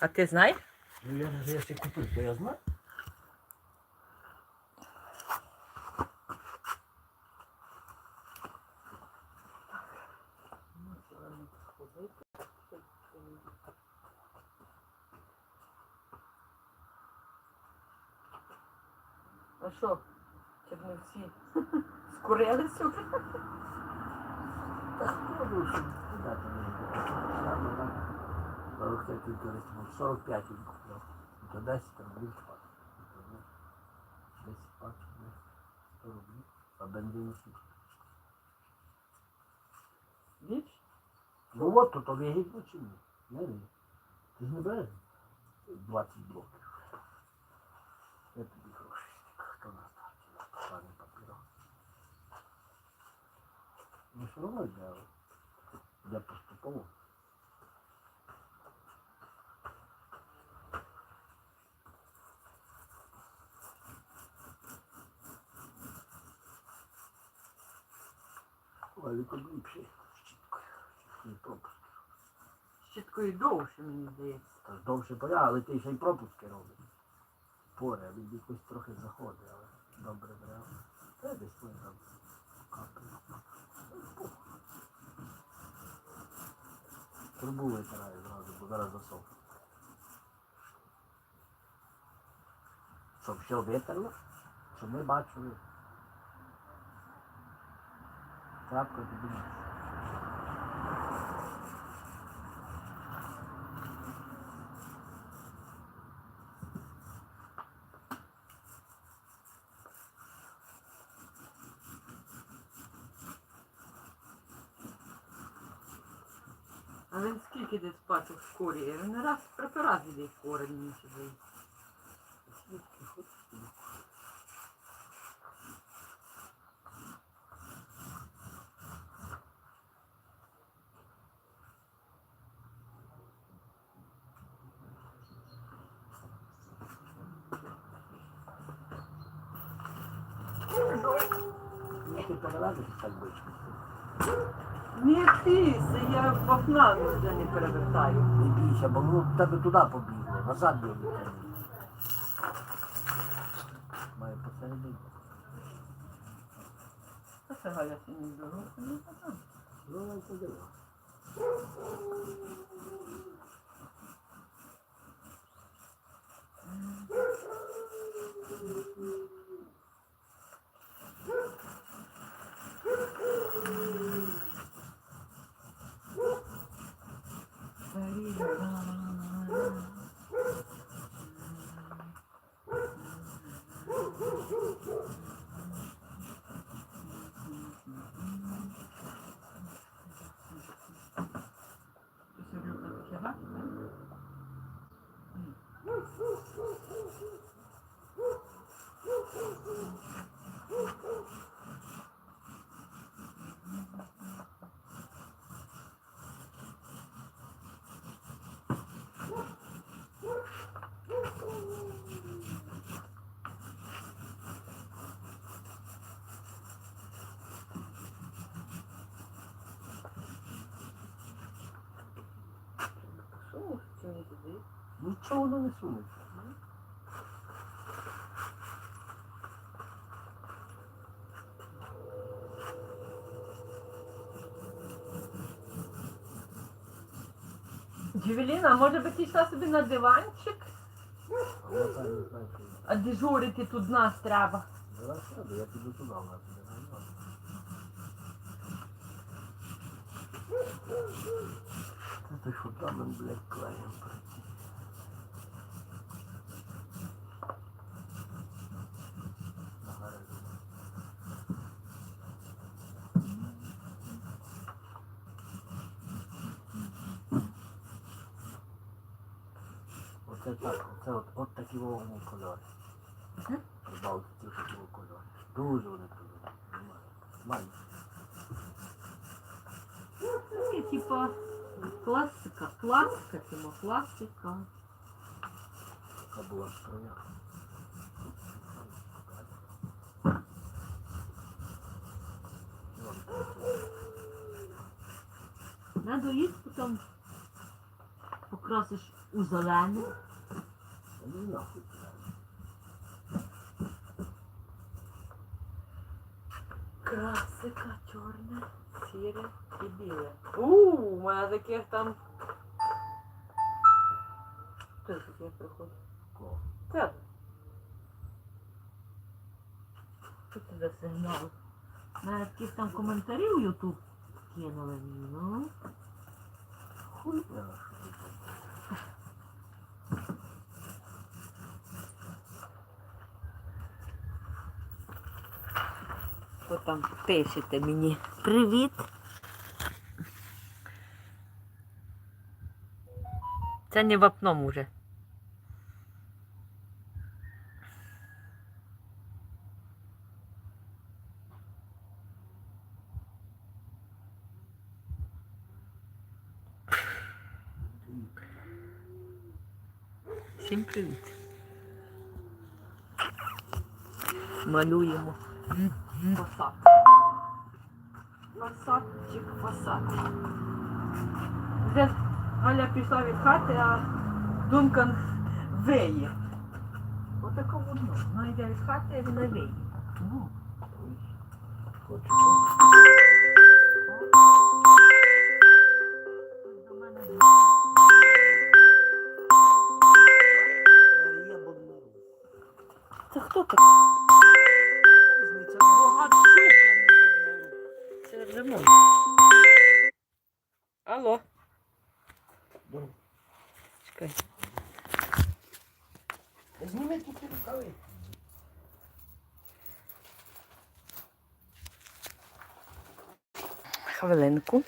А ти знаєш? Ну я ж я ще купив, то я знаю. А що, чернівці скурилися вже? Ну, що, куди там не ладно. 45 він користь, ну, 45 він купив. Ну, То 10 рублів спати. 10 пачок, 100 рублів. А бензину скільки? Більш? Ну от, то то вигідно чи ні? Не ні. Ти ж не береш 20 блоків. Я тобі гроші. Хто на старті? Пане папіро. Ну все одно йде. Йде поступово. Ліпше щіткою. Щіткою пропуск. Щиткою довше, мені здається. Та ж довше поля, але ти ще й пропуски робиш. Поре, він якось трохи заходить, але добре бере. Та десь ми там капає. Трубу витираю зразу, бо зараз засохне. Щоб все витерло, щоб ми бачили. Трапка піднімається. А він скільки десь бачив в школі? Він раз проти раз іде в корені мені сюди. Звідки хочеш? Я ти перелазити так бичку. Не тися, я вапна ніде не перевертаю. Не бійся, бо воно в тебе туди побігло, назад не летить. Має посередині. Це Галя сьогодні не я подивив. Ти Thank you. Туди? Нічого воно не сунеться. Джевеліна, а може би ти йшла собі на диванчик? А я там не знаю, що. А дежурити тут нас треба. Зараз сяду, я піду туди, вона піде. Що там, блядь, клеєм прийти. Оце так, оце от, от такі вогні кольори. Прибалтиці такі кольори. Дуже вони кольори. Нормально. Це типа класика, класика, класика. Яка була строя. Надо потім поки покрасиш у зелений. Я не нахуй. Красика чорне, сіре і біле. У, у мене таких там. Хто таке приходить? Це. Що це за сигнал? Мене якісь там коментарі в Ютуб кинули мені, ну. Хуй Що там пишете мені? Привіт. Це не вапном уже. Всім привіт. Малюємо фасад. Фасадчик, фасад. Вже Галя пішла від хати, а Дункан веє. Отако воно. Вона йде від хати, а він веє. Ну, хочу. coisa, mano. Alô? Bom. Fica Eles me metem aqui no carro aí. Cavalendo com.